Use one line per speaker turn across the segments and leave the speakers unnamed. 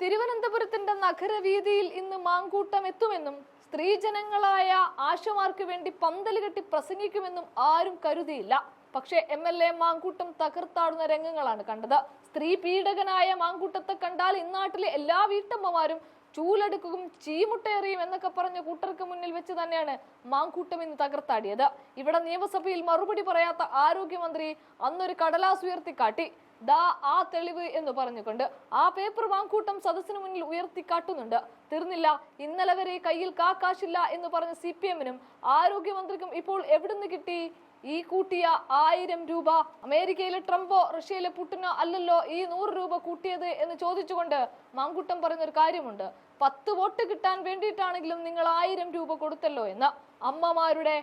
തിരുവനന്തപുരത്തിന്റെ നഗരവീതിയിൽ ഇന്ന് മാങ്കൂട്ടം എത്തുമെന്നും സ്ത്രീജനങ്ങളായ ആശമാർക്ക് വേണ്ടി പന്തൽ കെട്ടി പ്രസംഗിക്കുമെന്നും ആരും കരുതിയില്ല. പക്ഷേ എം എൽ എ മാങ്കൂട്ടം തകർത്താടുന്ന രംഗങ്ങളാണ് കണ്ടത്. സ്ത്രീ പീഡകനായ മാങ്കൂട്ടത്തെ കണ്ടാൽ ഇന്നാട്ടിലെ എല്ലാ വീട്ടമ്മമാരും ചൂലെടുക്കുകയും ചീമുട്ടേറിയും എന്നൊക്കെ പറഞ്ഞ കൂട്ടർക്ക് മുന്നിൽ വെച്ച് തന്നെയാണ് മാങ്കൂട്ടം ഇന്ന് തകർത്താടിയത്. ഇവിടെ നിയമസഭയിൽ മറുപടി പറയാത്ത ആരോഗ്യമന്ത്രി അന്നൊരു കടലാസ് ഉയർത്തിക്കാട്ടി. ദാ ആ തെളിവ് എന്ന് പറഞ്ഞുകൊണ്ട് ആ പേപ്പർ വാങ്കൂട്ടം സദസ്സിന് മുന്നിൽ ഉയർത്തിക്കാട്ടുന്നുണ്ട്. തീർന്നില്ല ഇന്നലെ വരെ കയ്യിൽ കാക്കാശില്ല എന്ന് പറഞ്ഞ സി പി എമ്മിനും ആരോഗ്യമന്ത്രിക്കും ഇപ്പോൾ എവിടുന്ന് കിട്ടി? ഈ കൂട്ടിയ ആയിരം രൂപ അമേരിക്കയിലെ ട്രംപോ റഷ്യയിലെ പുട്ടിനോ അല്ലല്ലോ ഈ നൂറ് രൂപ കൂട്ടിയത് എന്ന് ചോദിച്ചുകൊണ്ട് മാങ്കുട്ടം പറയുന്നൊരു കാര്യമുണ്ട്. പത്ത് വോട്ട് കിട്ടാൻ വേണ്ടിയിട്ടാണെങ്കിലും നിങ്ങൾ ആയിരം രൂപ കൊടുത്തല്ലോ എന്ന്. അമ്മമാരുടെ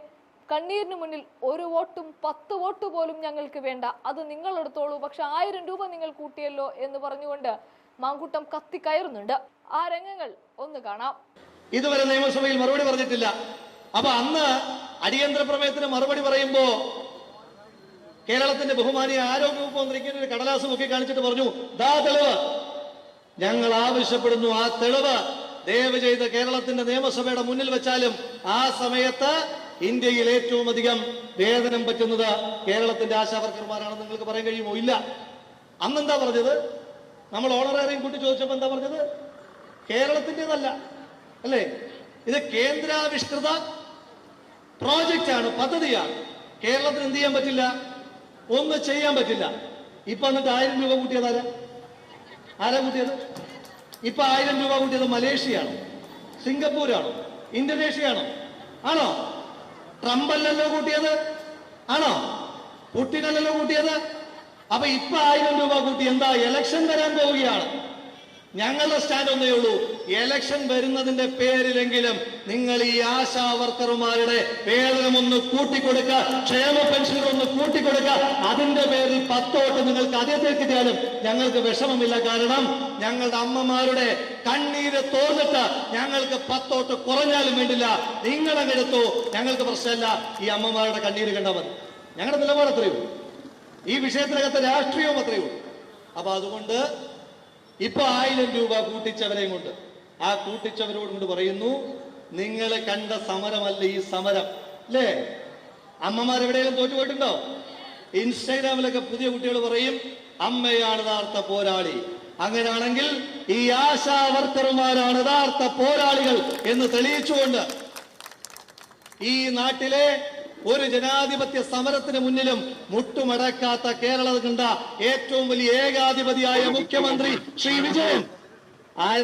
കണ്ണീരിന് മുന്നിൽ ഒരു വോട്ടും പത്ത് വോട്ട് പോലും ഞങ്ങൾക്ക് വേണ്ട. അത് നിങ്ങൾ എടുത്തോളൂ പക്ഷെ ആയിരം രൂപ നിങ്ങൾ കൂട്ടിയല്ലോ എന്ന് പറഞ്ഞുകൊണ്ട് മാങ്കൂട്ടം കത്തിക്കയറുന്നുണ്ട് ആ രംഗങ്ങൾ ഒന്ന് കാണാം.
ഇതുവരെ നിയമസഭയിൽ മറുപടി പറഞ്ഞിട്ടില്ല. അപ്പൊ അന്ന് അടിയന്തര പ്രമേയത്തിന് മറുപടി പറയുമ്പോ കേരളത്തിന്റെ ബഹുമാനിയ ആരോഗ്യ വകുപ്പ് മന്ത്രിക്ക് ഒരു കടലാസ് മുക്കി കാണിച്ചിട്ട് പറഞ്ഞു ദാ തെളിവ്. ഞങ്ങൾ ആവശ്യപ്പെടുന്നു ആ തെളിവ്. ദയവ് ചെയ്ത് കേരളത്തിന്റെ നിയമസഭയുടെ മുന്നിൽ വെച്ചാലും ആ സമയത്ത് ഇന്ത്യയിൽ ഏറ്റവും അധികം വേതനം പറ്റുന്നത് കേരളത്തിന്റെ ആശാവർക്കർമാരാണെന്ന് നിങ്ങൾക്ക് പറയാൻ കഴിയുമോ? ഇല്ല. അന്നെന്താ പറഞ്ഞത്? നമ്മൾ ഓണറേറിയം കൂട്ടി ചോദിച്ചപ്പോ എന്താ പറഞ്ഞത്? കേരളത്തിന്റെതല്ല അല്ലേ? ഇത് കേന്ദ്രാവിഷ്കൃത പ്രോജക്റ്റ് ആണ് പദ്ധതിയാണ്. കേരളത്തിന് എന്ത് ചെയ്യാൻ പറ്റില്ല? ഒന്നും ചെയ്യാൻ പറ്റില്ല. ഇപ്പൊ എന്നിട്ട് ആയിരം രൂപ കൂട്ടിയത് ആരാ? ആരാ കൂട്ടിയത്? ഇപ്പൊ ആയിരം രൂപ കൂട്ടിയത് മലേഷ്യയാണോ സിംഗപ്പൂരാണോ ഇന്തോനേഷ്യയാണോ. ആണോ? ട്രംപ് അല്ലല്ലോ കൂട്ടിയത്? ആണോ? പുട്ടിനല്ലല്ലോ കൂട്ടിയത്? അപ്പൊ ഇപ്പൊ ആയിരം രൂപ കൂട്ടി എന്താ? ഇലക്ഷൻ തരാൻ പോവുകയാണ്. ഞങ്ങളുടെ സ്റ്റാൻഡ് ഒന്നേ ഉള്ളൂ. എലക്ഷൻ വരുന്നതിന്റെ പേരിലെങ്കിലും നിങ്ങൾ ഈ ആശാ വർക്കർമാരുടെ വേതനം ഒന്ന് കൂട്ടിക്കൊടുക്കുക ക്ഷേമ പെൻഷനുകൾ ഒന്ന് കൂട്ടിക്കൊടുക്കുക. അതിന്റെ പേരിൽ പത്തോട്ട് നിങ്ങൾക്ക് അതേ കിട്ടിയാലും ഞങ്ങൾക്ക് വിഷമമില്ല. കാരണം ഞങ്ങളുടെ അമ്മമാരുടെ കണ്ണീര് തോന്നിട്ട് ഞങ്ങൾക്ക് പത്തോട്ട് കുറഞ്ഞാലും വേണ്ടില്ല. നിങ്ങളങ്ങെടുത്തു ഞങ്ങൾക്ക് പ്രശ്നമല്ല. ഈ അമ്മമാരുടെ കണ്ണീര് കണ്ടാൽ മതി. ഞങ്ങളുടെ നിലപാട് അത്രയുള്ളൂ ഈ വിഷയത്തിനകത്ത് രാഷ്ട്രീയവും അത്രയുള്ളൂ അപ്പൊ അതുകൊണ്ട് ഇപ്പൊ ആയിരം രൂപ കൂട്ടിച്ചവരെയും കൊണ്ട് ആ കൂട്ടിച്ചവരോട് കൊണ്ട് പറയുന്നു നിങ്ങൾ കണ്ട സമരമല്ല ഈ സമരം. അല്ലേ അമ്മമാർ എവിടെയെങ്കിലും തോറ്റു പോയിട്ടുണ്ടോ? ഇൻസ്റ്റാഗ്രാമിലൊക്കെ പുതിയ കുട്ടികൾ പറയും അമ്മയാണ് യഥാർത്ഥ പോരാളി. അങ്ങനെയാണെങ്കിൽ ഈ ആശാ വർക്കർമാരാണ് യഥാർത്ഥ പോരാളികൾ എന്ന് തെളിയിച്ചുകൊണ്ട് ഈ നാട്ടിലെ ഒരു ജനാധിപത്യ സമരത്തിന് മുന്നിലും മുട്ടുമടക്കാത്ത കേരളം കണ്ട ഏറ്റവും വലിയ ഏകാധിപതിയായ മുഖ്യമന്ത്രി ശ്രീ വിജയൻ.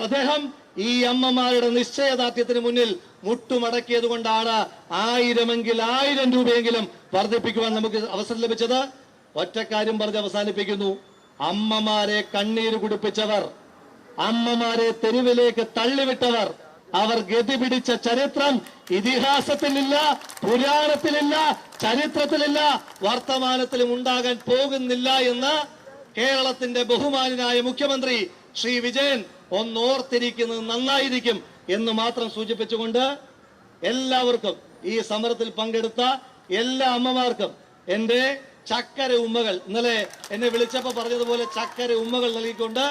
അദ്ദേഹം ഈ അമ്മമാരുടെ നിശ്ചയദാർഢ്യത്തിന് മുന്നിൽ മുട്ടുമടക്കിയത് കൊണ്ടാണ് ആയിരമെങ്കിൽ ആയിരം രൂപയെങ്കിലും വർദ്ധിപ്പിക്കുവാൻ നമുക്ക് അവസരം ലഭിച്ചത്. ഒറ്റക്കാര്യം പറഞ്ഞ് അവസാനിപ്പിക്കുന്നു. അമ്മമാരെ കണ്ണീര് കുടിപ്പിച്ചവർ അമ്മമാരെ തെരുവിലേക്ക് തള്ളിവിട്ടവർ അവർ ഗതി പിടിച്ച ചരിത്രം ഇതിഹാസത്തിലില്ല പുരാണത്തിലില്ല ചരിത്രത്തിലില്ല വർത്തമാനത്തിലും ഉണ്ടാകാൻ പോകുന്നില്ല എന്ന് കേരളത്തിന്റെ ബഹുമാനായ മുഖ്യമന്ത്രി ശ്രീ വിജയൻ ഒന്നോർത്തിരിക്കുന്നത് നന്നായിരിക്കും എന്ന് മാത്രം സൂചിപ്പിച്ചുകൊണ്ട് എല്ലാവർക്കും ഈ സമരത്തിൽ പങ്കെടുത്ത എല്ലാ അമ്മമാർക്കും എന്റെ ചക്കര ഉമ്മകൾ ഇന്നലെ എന്നെ വിളിച്ചപ്പോൾ പറഞ്ഞതുപോലെ ചക്കര ഉമ്മകൾ നൽകിക്കൊണ്ട്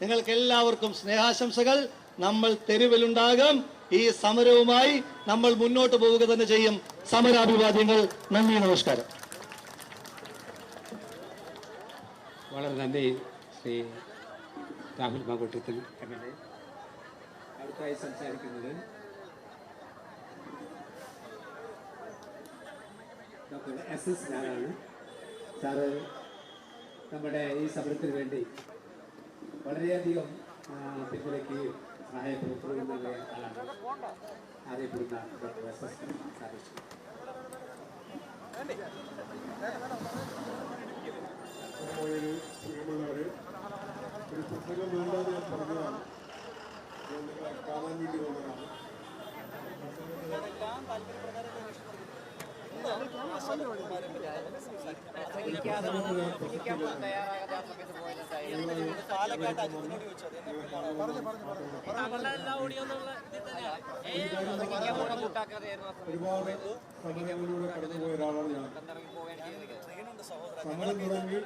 നിങ്ങൾക്ക് എല്ലാവർക്കും സ്നേഹാശംസകൾ. നമ്മൾ തെരുവിലുണ്ടാകും. ഈ സമരവുമായി നമ്മൾ മുന്നോട്ട് പോവുക തന്നെ ചെയ്യും. സമരാഭിവാദ്യങ്ങൾ നന്ദി നമസ്കാരം.
വളരെ നന്ദി Shri Rahul Mamkootathil. M L A അടുത്തായി സംസാരിക്കുന്നത് ഡോക്ടർ എസ് എസ് ഞാനാണ് സാറ് നമ്മുടെ ഈ സമരത്തിന് വേണ്ടി വളരെയധികം പിന്തുണയ്ക്കുകയും സഹായപ്പെടുത്തുകയും നല്ല ആളാണ്. അറിയപ്പെടുന്ന ഡോക്ടർ എസ് എസ് സാധിച്ചു.
ഒരു പ്രിയമുള്ളവര് ഒരു പുസ്തകം വേണ്ടാതെ ഞാൻ പറഞ്ഞതാണ്. കാണാൻ വേണ്ടി വന്നതാണ്. ഒരുപാട് സമരങ്ങളിലൂടെ കടന്നുപോയ ഒരാളാണ് ഞാൻ സമരം തുടങ്ങി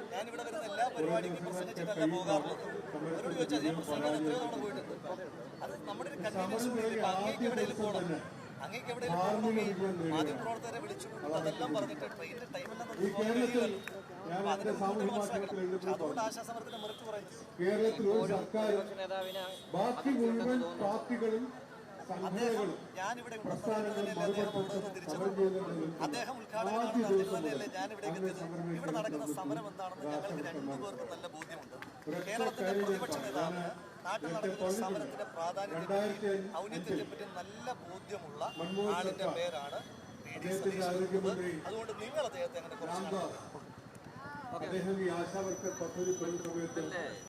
സമരം തുടങ്ങി അങ്ങേക്ക് എവിടെയെങ്കിലും പോകണം. അങ്ങേക്ക് എവിടെയെങ്കിലും പോകണമെങ്കിൽ ആദ്യം പ്രവർത്തകരെ വിളിച്ചു അതെല്ലാം പറഞ്ഞിട്ട് ട്രെയിനിന്റെ ടൈമെല്ലാം അതുകൊണ്ട് ആശാസമരത്തിന്റെ പറയുന്നത്
കേരളത്തിൽ സർക്കാർ ബാക്കി മുഴുവൻ പാർട്ടികളും സംഘടനകളും
ഞാനിവിടെ അദ്ദേഹം അദ്ദേഹം ഉദ്ഘാടനം
ആദ്യ
നടത്തുന്നത്
ദിവസം
തന്നെയല്ലേ
മുതൽ
ഞാൻ ഇവിടേക്ക്
അങ്ങനെ
എത്തിയത് ഇവിടെ നടക്കുന്ന സമരം എന്താണെന്ന് ഞങ്ങൾക്ക് രണ്ടുപേർക്കും നല്ല ബോധ്യമുണ്ട്. കേരളത്തിന്റെ
കാര്യം
പ്രതിപക്ഷ നേതാവ് നാട്ടിൽ നടക്കുന്ന സമരത്തിന്റെ പ്രാധാന്യത്തെ ഔന്നത്യത്തെ പറ്റി നല്ല ബോധ്യമുള്ള ആളിന്റെ പേരാണ് അതുകൊണ്ട് നിങ്ങൾ അദ്ദേഹത്തെ അങ്ങനെ കുറച്ച്
അദ്ദേഹം ഈ ആശാവർക്കർ പദ്ധതി സമയത്ത്